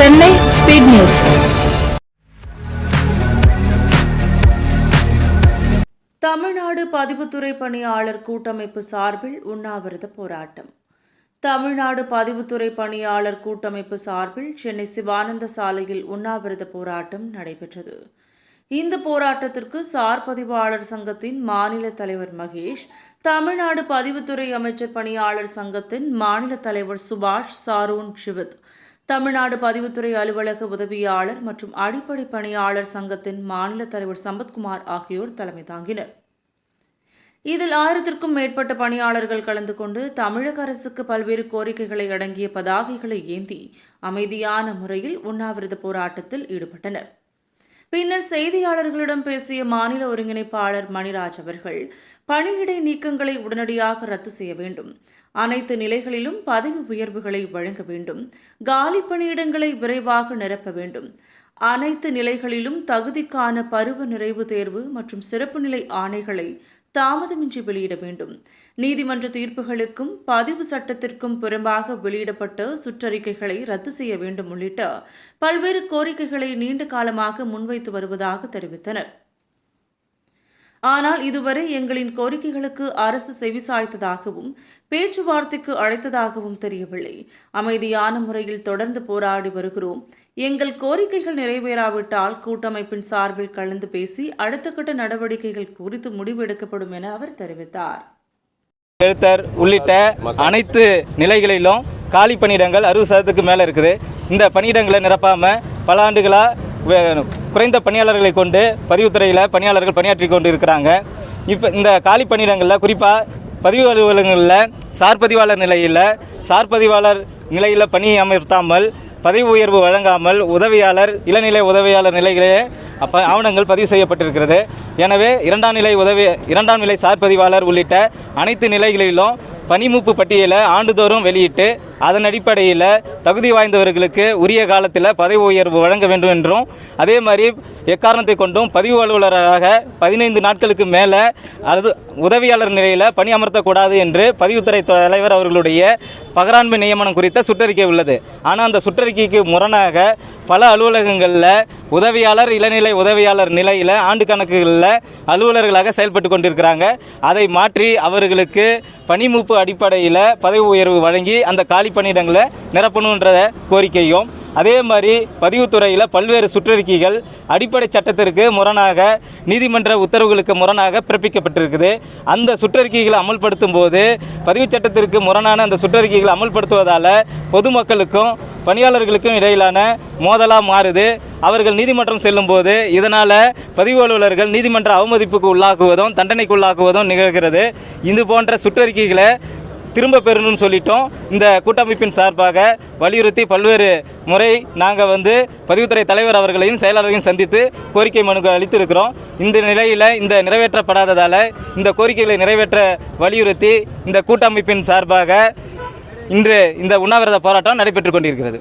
Chennai speed news. Tamil Nadu பதிவுத்துறை பணியாளர் கூட்டமைப்பு சார்பில் உண்ணாவிரத போராட்டம். தமிழ்நாடு பதிவுத்துறை பணியாளர் கூட்டமைப்பு சார்பில் சென்னை சிவானந்த சாலையில் உண்ணாவிரத போராட்டம் நடைபெற்றது. இந்த போராட்டத்திற்கு சார் பதிவாளர் சங்கத்தின் மாநில தலைவர் மகேஷ் தமிழ்நாடு பதிவுத்துறை அமைச்சர் பணியாளர் சங்கத்தின் மாநில தலைவர் சுபாஷ் சாரூன் சிவத் தமிழ்நாடு பதிவுத்துறை அலுவலக உதவியாளர் மற்றும் அடிப்படை பணியாளர் சங்கத்தின் மாநில தலைவர் சம்பத்குமார் ஆகியோர் தலைமை தாங்கினர். இதில் ஆயிரத்திற்கும் மேற்பட்ட பணியாளர்கள் கலந்து கொண்டு தமிழக அரசுக்கு பல்வேறு கோரிக்கைகளை அடங்கிய பதாகைகளை ஏந்தி அமைதியான முறையில் உண்ணாவிரத போராட்டத்தில் ஈடுபட்டனர். பின்னர் செய்தியாளர்களிடம் பேசிய மாநில ஒருங்கிணைப்பாளர் மணிராஜ் அவர்கள் பணியிடை நீக்கங்களை உடனடியாக ரத்து செய்ய வேண்டும். அனைத்து நிலைகளிலும் பதவி உயர்வுகளை வழங்க வேண்டும். காலி பணியிடங்களை விரைவாக நிரப்ப வேண்டும். அனைத்து நிலைகளிலும் தகுதிக்கான பருவ நிறைவு தேர்வு மற்றும் சிறப்பு நிலை ஆணைகளை தாமதமின்றி வெளியிட வேண்டும். நீதிமன்ற தீர்ப்புகளுக்கும் பதிவு சட்டத்திற்கும் புறம்பாக வெளியிடப்பட்ட சுற்றறிக்கைகளை ரத்து செய்ய வேண்டும் உள்ளிட்ட பல்வேறு கோரிக்கைகளை நீண்ட காலமாக முன்வைத்து வருவதாக தெரிவித்தனர். ஆனால் இதுவரை எங்களின் கோரிக்கைகளுக்கு அரசு செவிசாய்த்ததாகவும் பேச்சுவார்த்தைக்கு அழைத்ததாகவும் தெரியவில்லை. அமைதியான முறையில் தொடர்ந்து போராடி வருகிறோம். எங்கள் கோரிக்கைகள் நிறைவேறாவிட்டால் கூட்டமைப்பின் சார்பில் கலந்து பேசி அடுத்த கட்ட நடவடிக்கைகள் குறித்து முடிவெடுக்கப்படும் என அவர் தெரிவித்தார். எழுத்தர் உள்ளிட்ட அனைத்து நிலைகளிலும் காலி பணியிடங்கள் அறுபது சதத்துக்கு மேலே இருக்குது. இந்த பணியிடங்களை நிரப்பாமல் பல ஆண்டுகளாக குறைந்த பணியாளர்களை கொண்டு பதிவுத்துறையில் பணியாளர்கள் பணியாற்றி கொண்டு இருக்கிறாங்க இப்போ இந்த காலி பணியிடங்களில் குறிப்பாக பதிவு அலுவலகங்களில் சார் பதிவாளர் நிலையில் சார் பதிவாளர் நிலையில் பணி அமர்த்தாமல் பதவி உயர்வு வழங்காமல் உதவியாளர் இளநிலை உதவியாளர் நிலையிலேயே அப்போ ஆவணங்கள் பதிவு செய்யப்பட்டிருக்கிறது. எனவே இரண்டாம் நிலை உதவி இரண்டாம் நிலை சார்பதிவாளர் உள்ளிட்ட அனைத்து நிலைகளிலும் பணிமூப்பு பட்டியலை ஆண்டுதோறும் வெளியிட்டு அதன் அடிப்படையில் தகுதி வாய்ந்தவர்களுக்கு உரிய காலத்தில் பதவி உயர்வு வழங்க வேண்டும் என்றும் அதே மாதிரி எக்காரணத்தை கொண்டும் பதிவு அலுவலராக பதினைந்து நாட்களுக்கு மேலே அது உதவியாளர் நிலையில் பணி அமர்த்தக்கூடாது என்று பதிவுத்துறை தலைவர் அவர்களுடைய பகராண்மை நியமனம் குறித்த சுற்றறிக்கை உள்ளது. ஆனால் அந்த சுற்றறிக்கைக்கு முரணாக பல அலுவலகங்களில் உதவியாளர் இளநிலை உதவியாளர் நிலையில் ஆண்டு கணக்குகளில் அலுவலர்களாக செயல்பட்டு கொண்டிருக்கிறாங்க. அதை மாற்றி அவர்களுக்கு பணிமூப்பு அடிப்படையில் பதவி உயர்வு வழங்கி அந்த காலி பணியிடங்களை நிரப்பணுன்ற கோரிக்கையும் அதே மாதிரி பதிவுத்துறையில் பல்வேறு சுற்றறிக்கைகள் அடிப்படை சட்டத்திற்கு முரணாக நீதிமன்ற உத்தரவுகளுக்கு முரணாக பிறப்பிக்கப்பட்டிருக்குது. அந்த சுற்றறிக்கைகளை அமல்படுத்தும் போது பதிவு சட்டத்திற்கு முரணான அந்த சுற்றறிக்கைகளை அமல்படுத்துவதால் பொதுமக்களுக்கும் பணியாளர்களுக்கும் இடையிலான மோதலாக மாறுது. அவர்கள் நீதிமன்றம் செல்லும்போது இதனால் பதிவு அலுவலர்கள் நீதிமன்ற அவமதிப்புக்கு உள்ளாக்குவதும் தண்டனைக்கு உள்ளாக்குவதும் நிகழ்கிறது. இது போன்ற சுற்றறிக்கைகளை திரும்ப பெறணும்னு சொல்லிட்டோம். இந்த கூட்டமைப்பின் சார்பாக வலியுறுத்தி பல்வேறு முறை நாங்கள் வந்து பதிவுத்துறை தலைவர் அவர்களையும் செயலாளர்களையும் சந்தித்து கோரிக்கை மனு அளித்திருக்கிறோம். இந்த நிலையில் இந்த நிறைவேற்றப்படாததால் இந்த கோரிக்கைகளை நிறைவேற்ற வலியுறுத்தி இந்த கூட்டமைப்பின் சார்பாக இன்று இந்த உண்ணாவிரத போராட்டம் நடைபெற்று கொண்டிருக்கிறது.